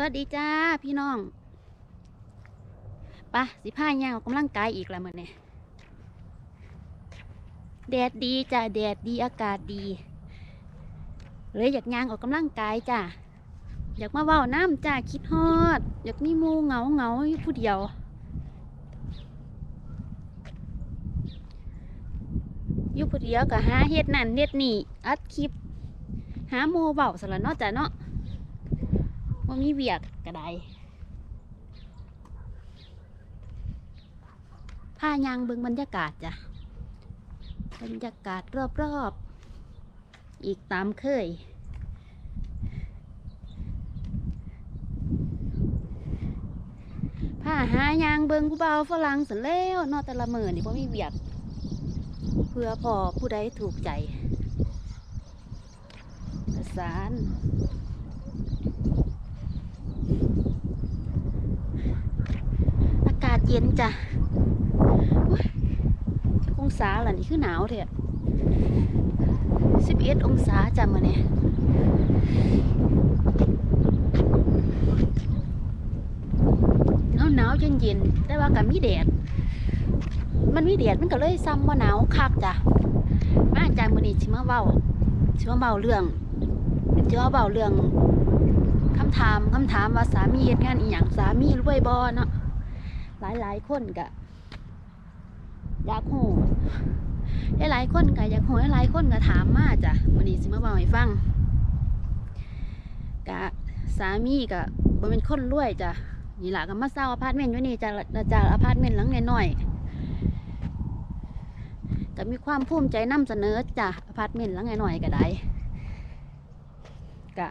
วัสดีจ้าพี่น้องปะสิพาย่างออกกำลังกายอีกแล้วมือนี้แดดดีจ้าแดดดีอากาศดีเลยอยากย่างออกกำลังกายจ้าอยากมาเว้าน้ำจ้าคิดฮอด อยากมีมูเงาเงาอยู่ผู้เดียวอยู่ผู้เดียวก็หาเฮ็ดนั่นเฮ็ดนี่อัดคลิป หาหมูเบาสละเนาะจ้ะเนาะ ว่ามีเวียกก็ไดผ้ายางเบิงบรรยากาศจ้ะ บรรยากาศรอบๆอีกตามเคย ผ้าหายางเบิงผู้เบาฝรั่งเสร็จแล้วนอแต่ละมือนี่เพราะมีเวียกเพื่อพอผู้ใดถูกใจประสาน อากาศ เย็นจ้ะอุ๊ยองศาล่ะนี่คือหนาวเถอะสิบเอ็ดองศาจ้ะมื่อนี้หนาวหนาวเย็นเย็นๆแต่ว่ากับมีแดด มันมีแดดมันก็เลยซ้ำว่าหนาวคักจ้ะ มาจ้ะมื่อนี้ชิมาเว้าชิมาเว้าเรื่องชิมาเว้าเรื่องคำถามคำถามว่าสามีเฮ็ดงานอีหยังสามีรวยบ่เนาะ หลายหลายคนก็อยากหูหลายคนก็อยากหูหลายคนก็ถามมาจ้ะวันนี้สิมาบอกให้ฟังกะสามีก็บ่เป็นคนรวยจ้ะนี่หละก็มาเช่าอพาร์ตเมนต์อยู่นี่จ้ะแล้วจากอพาร์ตเมนต์หลังน้อยก็มีความภูมิใจนำเสนอจ้ะอพาร์ตเมนต์หลังน้อยก็ได้กะ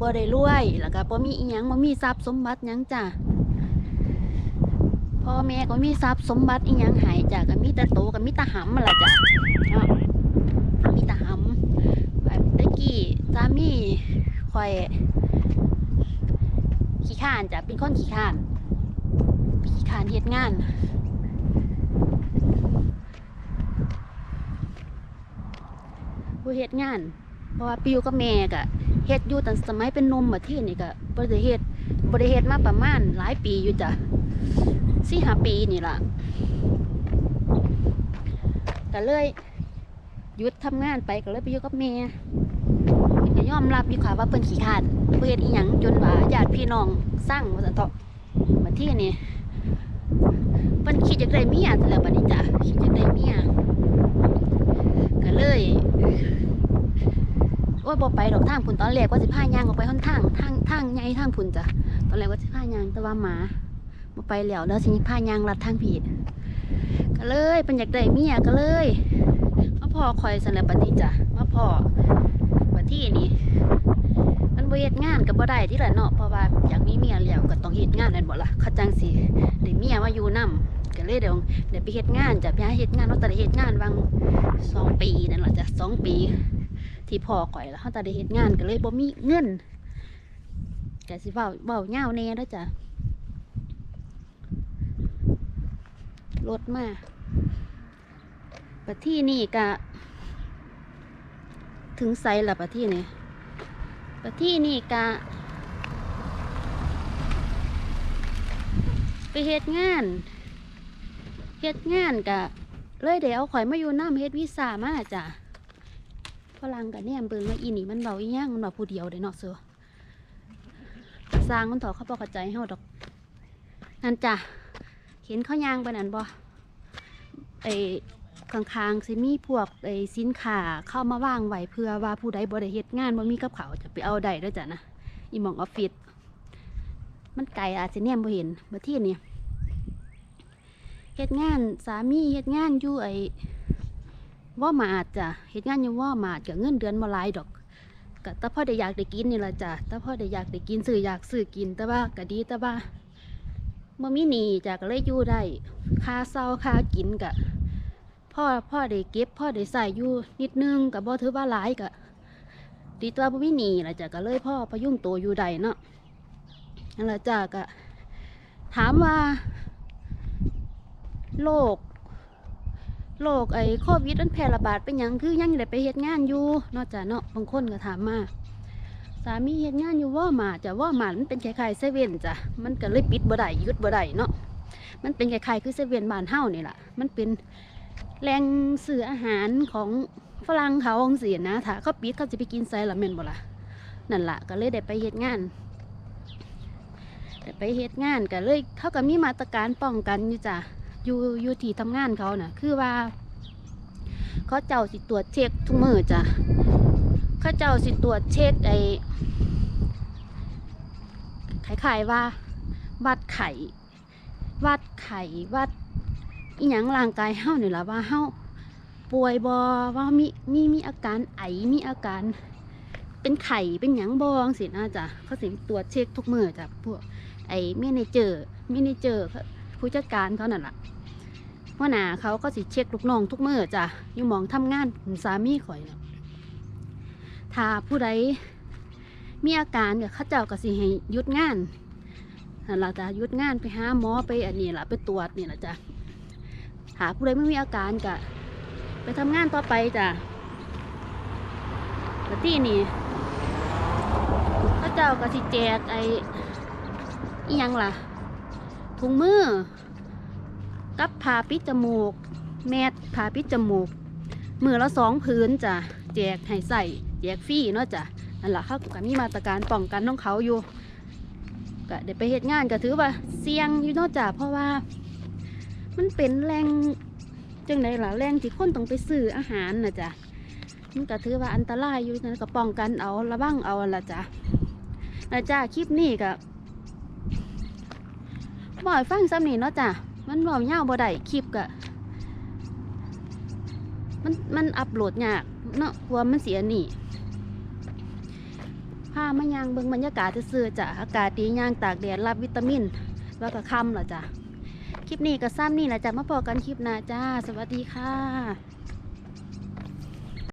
บ่ได้รวย แล้วก็บ่มีอีหยังบ่มีทรัพย์สมบัติหยังจ้ะ พ่อแม่ก็มีทรัพย์สมบัติอีหยังหายจ้ะก็มีแต่โตก็มีแต่หำมาละจ้ะเนาะมีแต่หำไปตะกี้สามีคอยขี้ข้านจ้ะเป็นคนขี้ข้านขี้ข้านเฮ็ดงานผู้เฮ็ดงาน เพราะว่าปิวกับแม่ก็เฮ็ดอยู่ตั้งสมัยเป็นนมมาที่นี่ก็บ่ได้เฮ็ดบ่ได้เฮ็ดมาประมาณหลายปีอยู่จ้ะ สี่ห้าปีนี่ล่ะก็เลยหยุดทำงานไปก็เลยไปอยู่กับแม่ก็ยอมรับอยู่ค่ะว่าเพิ่นขี้ขาดเพิ่นอีหยังจนว่าญาติพี่น้องสร้างว่าซั่นเถาะมาที่นี่เพิ่นคิดจะได้เมียซะแล้วบัดนี้จ้ะคิดจะได้เมียก็เลยโอ้ยบ่ไปดอกทางพุ่นตอนแรกว่าสิพายางออกไปหนทางทางทางใหญ่ทางพุ่นจ้ะตอนแรกว่าสิพายางแต่ว่าหมา ไปแล้วแล้วสิพายางลัดทางผิดก็เลยเป็นอยากได้เมียก็เลยมาพ่อคอยสันแลปฏิจ้ะมาพ่อปฏินี่มันบ่เฮ็ดงานก็บ่ได้ที่ละเนาะเพราะว่าอยากมีเมียแล้วก็ต้องเฮ็ดงานนั่นบ่ล่ะเขาจังสิได้เมียมาอยู่นํก็เลยเดี๋ยวเดี๋ยวไปเฮ็ดงานจ้ะไปหาเฮ็ดงานเนาะแต่ได้เฮ็ดงานวังสองปีนั่นแหละจ้ะสองปี ที่พ่อข่อยแล้วเฮาแต่ได้เฮ็ดงานก็เลยบ่มีเงินก็สิเว้าเว้ายาแน่เด้อจ้ะ รถมาปะที่นี่กะ ถึงไซละปะที่นี่ปะที่นี่กะ ไปเฮ็ดงานเฮ็ดงานกะ เลยเดี๋ยวเอาข่อยมาอยู่น้ำเฮ็ดวีซ่ามาจ้ะฝรั่งกะเนี่ยเบิ่งว่าอีนี่มันเบาอีหยังมันเบาผู้เดียวเด้เนาะเสือสร้างมันต่อเขาบอกกระใจเฮาดอกนั่นจ้ะ เห็นเขาวยางไปนั่นบ่ไอ้ข้างๆสิมีพวกไอ้สินค้าเข้ามาว่างไว้เพื่อว่าผู้ใดบ่ได้เฮ็ดงานบ่มีกับเขาจะไปเอาได้ด้อจ้ะนะอีหมองออฟฟิศมันไกลอาจจะแนมบ่เห็นบ่ที่นี่เฮ็ดงานสามีเฮ็ดงานอยู่ไอ้ว่ามาดจ้ะเฮ็ดงานอยู่ว่ามาดก็เงินเดือนบ่หลายดอกก็แต่พ่อได้อยากได้กินนี่ล่ะจ้ะแต่พ่อได้อยากได้กินซื้ออยากซื้อกินแต่ว่าก็ดีแต่ว่า บ่มีหนี้จ้ะก็เลยอยู่ได้ค่าเช่าค่ากินกะพ่อพ่อได้เก็บพ่อได้ใส่อยู่นิดนึงกับบ่ถือว่าหลายกะดีตัวบ่มีหนี้ล่ะจ้ะก็เลยพ่อพยุงตัวอยู่ได้เนาะนั่นล่ะจ้ะก็ถามว่าโรคโรคไอ้โควิดมันแพร่ระบาดเป็นหยังคือยังได้ไปเฮ็ดงานอยู่เนาะจ้ะเนาะบางคนก็ถามมา สามีเฮ็ดงานอยู่ว่ามาจะว่ามามันเป็นคล้ายๆเซเว่นจ้ะมันก็เลยปิดบ่ได้ยุดบ่ได้เนาะมันเป็นคล้ายๆคือเซเว่นบ้านเฮานี่ล่ะมันเป็นแหล่งซื้ออาหารของฝรั่งเขาจังซี่นะถ้าเขาปิดเขาจะไปกินไสล่ะแม่นบ่ล่ะนั่นละก็เลยได้ไปเฮ็ดงานได้ไปเฮ็ดงานก็เลยเขาก็มีมาตรการป้องกันอยู่จ้ะอยู่อยู่ที่ทำงานเขาน่ะ คือว่าเขาเจ้าสิตรวจเช็คทุกมือจ้ะ ขาเจ้าสิตรวจเช็คไอ้ไข่ไข่ว่า วัดไข่วัดไข่วัดอีหยังร่างกายเฮาเนี่ล่ะว่าเฮาป่วยบอว่ามีมีมีอาการไอมีอาการ เป็นไข่เป็นหยังบองสินะจ้ะเขาสิตรวจเช็คทุกมือจ้ะพวกไอ้เมเนเจอร์เมเนเจอร์ผู้จัดการเขานั่นล่ะหัวหนาเขาก็สิเช็คลูกน้องทุกมือจ้ะอยู่มองทำงานสามีข่อยนะ ถ้าผู้ใดมีอาการก็เขาเจ้าก็สิให้ยุดงานเราจะยุดงานไปหาหมอไปอันนี้ล่ะไปตรวจนี่ล่ะจ้ะหาผู้ใดไม่มีอาการก็ไปทำงานต่อไปจ้ะแล้วที่นี่เขาเจ้าก็สิแจกไอ้อียังล่ะถุงมือ กับผ้าปิดจมูก แมสผ้าปิดจมูกมือละสองพื้นจ้ะแจกให้ใส่ แจกฟรีเนาะจ้ะนั่นแหละเขาก็มีมาตรการป้องกันของเขาอยู่ก็เดี๋ยวไปเหตุงานก็ถือว่าเสี่ยงอยู่เนาะจ้ะเพราะว่า มันเป็นแรงจังไดล่ะแรงที่คนต้องไปซื้ออาหารนะจ้ะมันก็ถือว่าอันตรายอยู่นะก็ป้องกันเอาระวังเอาละจ้ะนะจ้ะคลิปนี้ก็บ่อยฟังซ้ำนี่เนาะจ้ะมันเบาเงาบ่ได้คลิปก็มันมันอัปโหลดยากเนาะกลัวมันเสียหนี พามายางเบิ่งบรรยากาศซื่อจ้ะอากาศดีย่างตากแดดรับวิตามิน แล้วก็ค่ำเหรอจ้ะคลิปนี้ก็ซ้ำนี่แหละจ้ะมาพอกันคลิปหน้าจ้า สวัสดีค่ะ